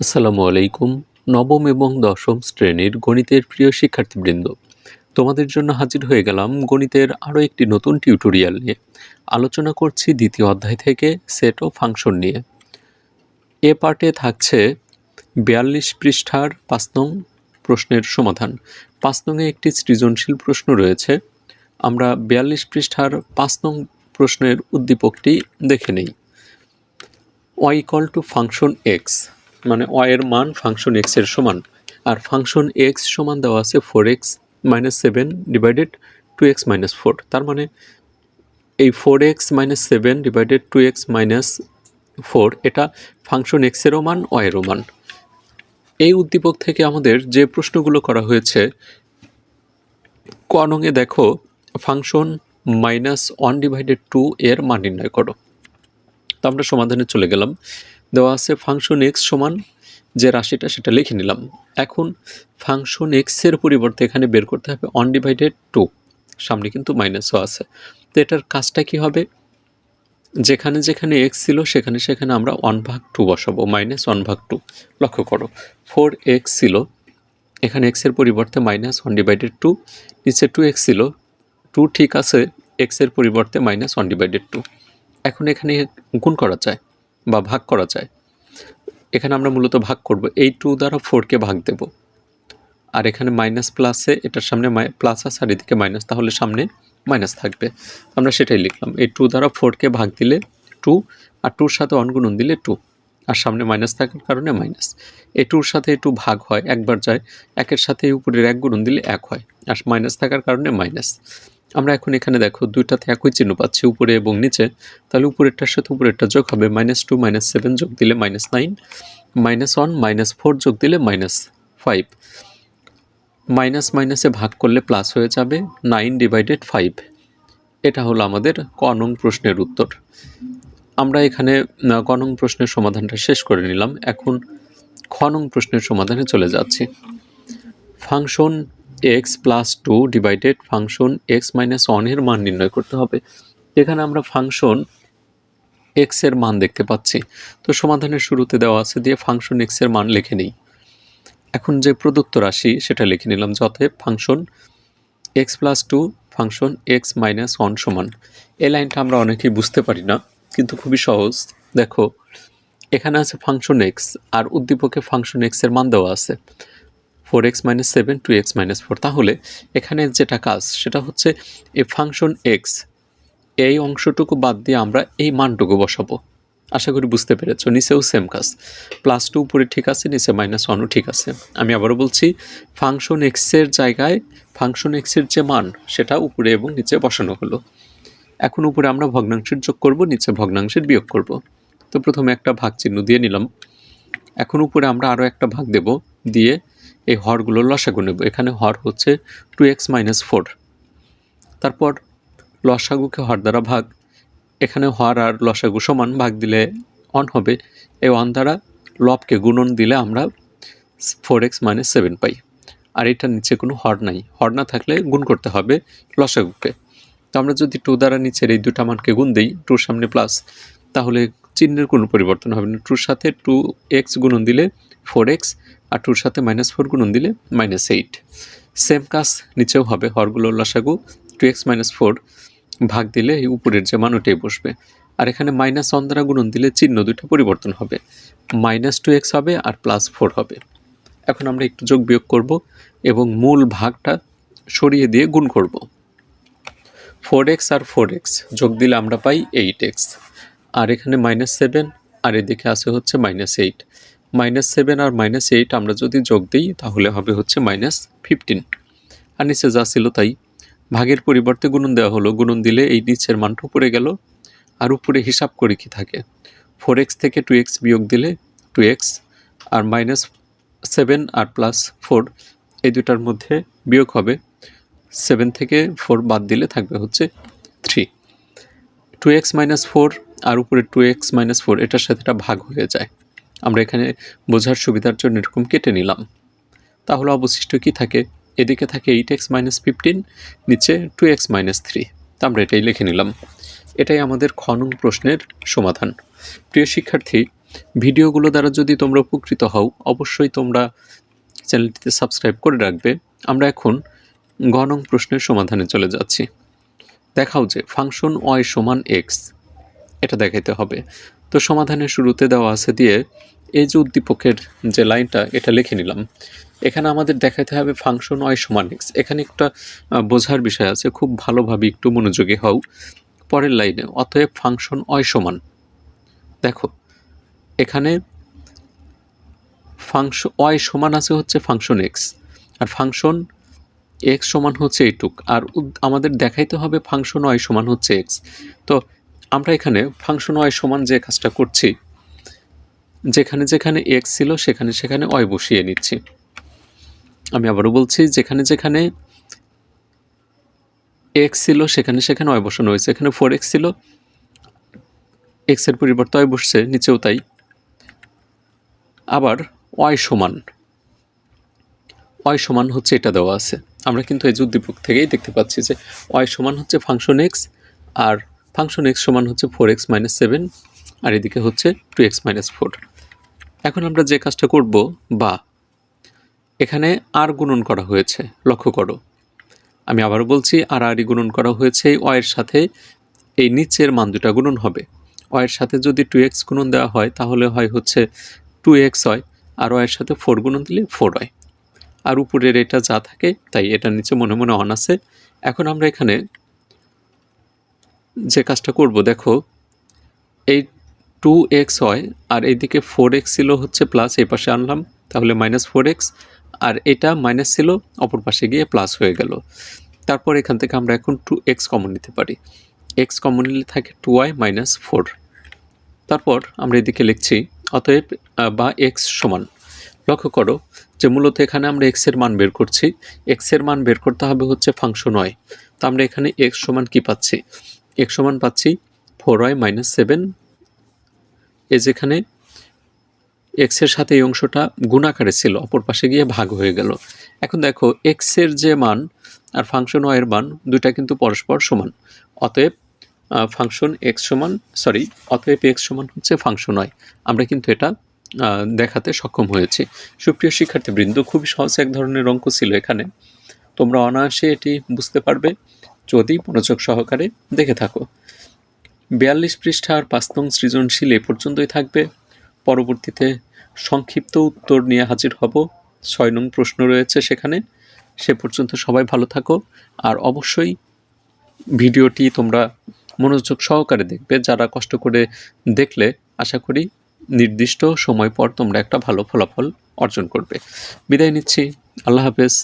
আসসালামু আলাইকুম, নবম এবং দশম শ্রেণির গণিতের প্রিয় শিক্ষার্থীবৃন্দ। তোমাদের জন্য হাজির হয়ে গেলাম গণিতের আরও একটি নতুন টিউটোরিয়াল নিয়ে। আলোচনা করছি দ্বিতীয় অধ্যায় থেকে সেট ও ফাংশন নিয়ে। এ পার্টে থাকছে বিয়াল্লিশ পৃষ্ঠার পাঁচ নং প্রশ্নের সমাধান। পাঁচ নংয়ে একটি সৃজনশীল প্রশ্ন রয়েছে। আমরা বিয়াল্লিশ পৃষ্ঠার পাঁচ নং প্রশ্নের উদ্দীপকটি দেখে নেই। Y equal to function X মানে ওয়াই এর মান ফাংশন এক্সের সমান। আর ফাংশন এক্স সমান দেওয়া আছে four X minus seven divided two X minus four তার মানে এই four X minus seven divided two X minus four এটা ফাংশন এক্সেরও মান ওয়াইয়েরও মান। এই উদ্দীপক থেকে আমাদের যে প্রশ্নগুলো করা হয়েছে কনঙে দেখো function minus one divided two এর মান নির্ণয় করো। তো আমরা সমাধানে চলে গেলাম। দেওয়া আছে ফাংশন এক্স সমান যে রাশিটা সেটা লিখে নিলাম। এখন ফাংশন এক্সের পরিবর্তে এখানে বের করতে হবে অনডিভাইডেড টু সামনে কিন্তু মাইনাসও আছে। তো এটার কাজটা কি হবে? যেখানে যেখানে এক্স ছিল, সেখানে সেখানে আমরা ওয়ান ভাগ টু বসাবো মাইনাস ওয়ান ভাগ টু লক্ষ্য করো ফোর এক্স ছিল, এখানে এক্সের পরিবর্তে মাইনাস ওয়ান ডিভাইডেড টু নিচে টু এক্স ছিল টু ঠিক আছে এক্সের পরিবর্তে মাইনাস ওয়ান ডিভাইডেড টু এখন এখানে গুণ করা যায়। বা ভাগ করা যায়। এখানে আমরা মূলত ভাগ করব। এই টু দ্বারা ফোরকে ভাগ দেব। আর এখানে মাইনাস প্লাসে এটার সামনে প্লাস আর এদিকে মাইনাস তাহলে সামনে মাইনাস থাকবে। আমরা সেটাই লিখলাম। এই টু দ্বারা ফোরকে ভাগ দিলে টু আর টুর সাথে অনগুণন দিলে টু আর সামনে মাইনাস থাকার কারণে মাইনাস এই টুর সাথে টু ভাগ হয়, একবার যায়, একের সাথে উপরের এক গুণন দিলে এক হয়, আর মাইনাস থাকার কারণে মাইনাস আমরা এখন এখানে দেখো দুইটাতে একই চিহ্ন পাচ্ছি, উপরে এবং নিচে। তাহলে উপরেরটার সাথে উপরেরটা যোগ হবে মাইনাস টু মাইনাস সেভেন যোগ দিলে minus nine minus one minus four যোগ দিলে মাইনাস ফাইভ মাইনাস মাইনাসে ভাগ করলে প্লাস হয়ে যাবে নাইন ডিভাইডেড ফাইভ এটা হলো আমাদের কনং প্রশ্নের উত্তর। আমরা এখানে কনং প্রশ্নের সমাধানটা শেষ করে নিলাম। এখন খনং প্রশ্নের সমাধানে চলে যাচ্ছি। Function x plus two divided function x minus ওয়ানের মান নির্ণয় করতে হবে। এখানে আমরা ফাংশন এক্সের মান দেখতে পাচ্ছি। তো সমাধানের শুরুতে দেওয়া আছে দিয়ে ফাংশন এক্সের মান লিখে নিই। এখন যে প্রদত্ত রাশি, সেটা লিখে নিলাম যথে function x plus two function x minus one সমান। এই লাইনটা আমরা অনেকেই বুঝতে পারি না, কিন্তু খুবই সহজ। দেখো, এখানে আছে ফাংশন এক্স আর উদ্দীপকে ফাংশন এক্সের মান দেওয়া আছে। Four x minus seven two x minus four তাহলে এখানে যেটা কাজ, সেটা হচ্ছে এ ফাংশন এক্স এই অংশটুকু বাদ দিয়ে আমরা এই মানটুকু বসাবো। আশা করি বুঝতে পেরেছ, নিচেও সেম কাজ। প্লাস টু উপরে ঠিক আছে, নিচে মাইনাস ওয়ানও ঠিক আছে। আমি আবারও বলছি ফাংশন এক্সের জায়গায় ফাংশন এক্সের যে মান, সেটা উপরে এবং নিচে বসানো হলো। এখন উপরে আমরা ভগ্নাংশের যোগ করব, নিচে ভগ্নাংশের বিয়োগ করব। তো প্রথমে একটা ভাগ চিহ্ন দিয়ে নিলাম। এখন উপরে আমরা আরও একটা ভাগ দেব, দিয়ে এই হরগুলো লসাগু নেব এখানে হর হচ্ছে টু এক্স মাইনাস ফোর তারপর লসাগুকে হর দ্বারা ভাগ, এখানে হর আর লসাগু সমান, ভাগ দিলে অন হবে। এই অন দ্বারা লবকে গুণন দিলে আমরা ফোর এক্স মাইনাস সেভেন পাই। আর এটার নিচে কোনো হর নাই। হর না থাকলে গুণ করতে হবে লসাগুকে। তো আমরা যদি টু দ্বারা নিচের এই দুটা মানকে গুণ দিই টুর সামনে প্লাস তাহলে চিহ্নের কোনো পরিবর্তন হবে না। টুর সাথে টু এক্স গুণন দিলে ফোর এক্স, আর টুর সাথে মাইনাস ফোর গুণন দিলে মাইনাস এইট। সেম কাজ নিচেও হবে, হরগুলো লসাগু, টু এক্স মাইনাস ফোর ভাগ দিলে এই উপরের যে মান ওটাই বসবে। আর এখানে মাইনাস ওয়ান দ্বারা গুণন দিলে চিহ্ন দুটো পরিবর্তন হবে। মাইনাস টু এক্স হবে আর প্লাস ফোর হবে। এখন আমরা একটু যোগ বিয়োগ করব এবং মূল ভাগটা সরিয়ে দিয়ে গুণ করব। ফোর এক্স আর ফোর এক্স যোগ দিলে আমরা পাই এইট এক্স। আর এখানে মাইনাস সেভেন আর এদিকে আছে হচ্ছে মাইনাস এইট মাইনাস সেভেন আর মাইনাস এইট আমরা যদি যোগ দিই, তাহলে হবে হচ্ছে মাইনাস ফিফটিন আর নিচে যা ছিল তাই। ভাগের পরিবর্তে গুণন দেওয়া হলো। গুণন দিলে এই নিচের মানটা উপরে গেল। আর উপরে হিসাব করে কি থাকে? ফোর এক্স থেকে টু এক্স বিয়োগ দিলে টু এক্স আর মাইনাস সেভেন আর প্লাস ফোর এই দুটার মধ্যে বিয়োগ হবে। সেভেন থেকে ফোর বাদ দিলে থাকবে হচ্ছে three two x minus four আর উপরে টু এক্স মাইনাস ফোর এটার সাথে এটা ভাগ হয়ে যায়। আমরা এখানে বোঝার সুবিধার জন্য এরকম কেটে নিলাম। তাহলে অবশিষ্ট কি থাকে? এদিকে থাকে এইট এক্স মাইনাস ফিফটিন নিচে টু এক্স মাইনাস থ্রি তা আমরা এটাই লিখে নিলাম। এটাই আমাদের খনন প্রশ্নের সমাধান। প্রিয় শিক্ষার্থী, ভিডিওগুলো দ্বারা যদি তোমরা উপকৃত হও, অবশ্যই তোমরা চ্যানেলটিতে সাবস্ক্রাইব করে রাখবে। আমরা এখন গ নং প্রশ্নের সমাধানে চলে যাচ্ছি। দেখাও যে ফাংশন ওয়াই সমান এক্স এটা দেখাইতে হবে। তো সমাধানের শুরুতে দেওয়া আছে দিয়ে এই যে উদ্দীপকের যে লাইনটা, এটা লিখে নিলাম। এখানে আমাদের দেখাতে হবে ফাংশন ওয়াই সমান এক্স এখানে একটা বোঝার বিষয় আছে, খুব ভালোভাবে একটু মনোযোগী হও। পরের লাইনে, অতএব ফাংশন ওয়াই সমান। দেখো, এখানে ফাংশন ওয়াই সমান আছে হচ্ছে ফাংশন এক্স আর ফাংশন এক্স সমান হচ্ছে এইটুক। আর আমাদের দেখাইতে হবে ফাংশন ওয়াই সমান হচ্ছে এক্স তো আমরা এখানে ফাংশন ওয়াই সমান যে কাজটা করছি, যেখানে যেখানে এক্স ছিল সেখানে সেখানে ওয়াই বসিয়ে নিচ্ছি। আমি আবারও বলছি, যেখানে যেখানে এক্স ছিল সেখানে সেখানে ওয়াই বসানো হয়েছে। এখানে ফোর এক্স ছিল এক্সের পরিবর্তে ওয়াই বসছে, নিচেও তাই। আবার ওয়াই সমান ওয়াই সমান হচ্ছে এটা দেওয়া আছে। আমরা কিন্তু এই উদ্দীপক থেকেই দেখতে পাচ্ছি যে ওয়াই সমান হচ্ছে ফাংশন এক্স আর ফাংশন এক্স সমান হচ্ছে ফোর এক্স মাইনাস সেভেন আর এদিকে হচ্ছে টু এক্স মাইনাস ফোর এখন আমরা যে কাজটা করব, বা এখানে আর গুণন করা হয়েছে, লক্ষ্য করো। আমি আবারও বলছি আর আরই গুণন করা হয়েছে, এই ওয়ের সাথে এই নিচের মান দুটা গুণন হবে। ওয়ের সাথে যদি টু এক্স গুণন দেওয়া হয়, তাহলে হয় হচ্ছে টু এক্স হয় আর ওয়ের সাথে ফোর গুণন দিলে ফোর হয় আর উপরের এটা যা থাকে, তাই এটা নিচে মনে মনে অন আছে। এখন আমরা এখানে যে কাজটা করব, দেখো, এই টু এক্স হয় আর এইদিকে ফোর এক্স ছিল হচ্ছে প্লাস এই পাশে আনলাম, তাহলে মাইনাস ফোর এক্স আর এটা মাইনাস ছিল, অপর পাশে গিয়ে প্লাস হয়ে গেল। তারপর এখান থেকে আমরা এখন টু এক্স কমন নিতে পারি। এক্স কমন নিলে থাকে টু ওয়াই মাইনাস ফোর তারপর আমরা এদিকে লিখছি, অতএব বা এক্স সমান। লক্ষ্য করো যে মূলত এখানে আমরা এক্সের মান বের করছি। এক্সের মান বের করতে হবে হচ্ছে ফাংশন ওয়াই তো আমরা এখানে এক্স সমান কি পাচ্ছি? এক্স সমান পাচ্ছি ফোর ওয়াই মাইনাস সেভেন এ যেখানে এক্সের সাথে এই অংশটা গুণাকারে ছিল, অপর পাশে গিয়ে ভাগ হয়ে গেল। এখন দেখো এক্সের যে মান আর ফাংশন ওয়াই এর মান, দুইটা কিন্তু পরস্পর সমান। অতএব ফাংশন এক্স সমান সরি অতএব এক্স সমান হচ্ছে ফাংশন ওয়াই আমরা কিন্তু এটা দেখাতে সক্ষম হয়েছি। সুপ্রিয় শিক্ষার্থীবৃন্দ, খুবই সহজ এক ধরনের অঙ্ক ছিল এখানে। তোমরা অনায়াসে এটি বুঝতে পারবে। যদি মনোযোগ সহকারে দেখে থাকো। বিয়াল্লিশ পৃষ্ঠা আর পাঁচ নং সৃজনশীল এ পর্যন্তই থাকবে। পরবর্তীতে সংক্ষিপ্ত উত্তর নিয়ে হাজির হব। ছয় নং প্রশ্ন রয়েছে সেখানে। সে পর্যন্ত সবাই ভালো থাকো। আর অবশ্যই ভিডিওটি তোমরা মনোযোগ সহকারে দেখবে। যারা কষ্ট করে দেখলে, আশা করি নির্দিষ্ট সময় পর তোমরা একটা ভালো ফলাফল অর্জন করবে। বিদায় নিচ্ছি। আল্লাহ হাফেজ।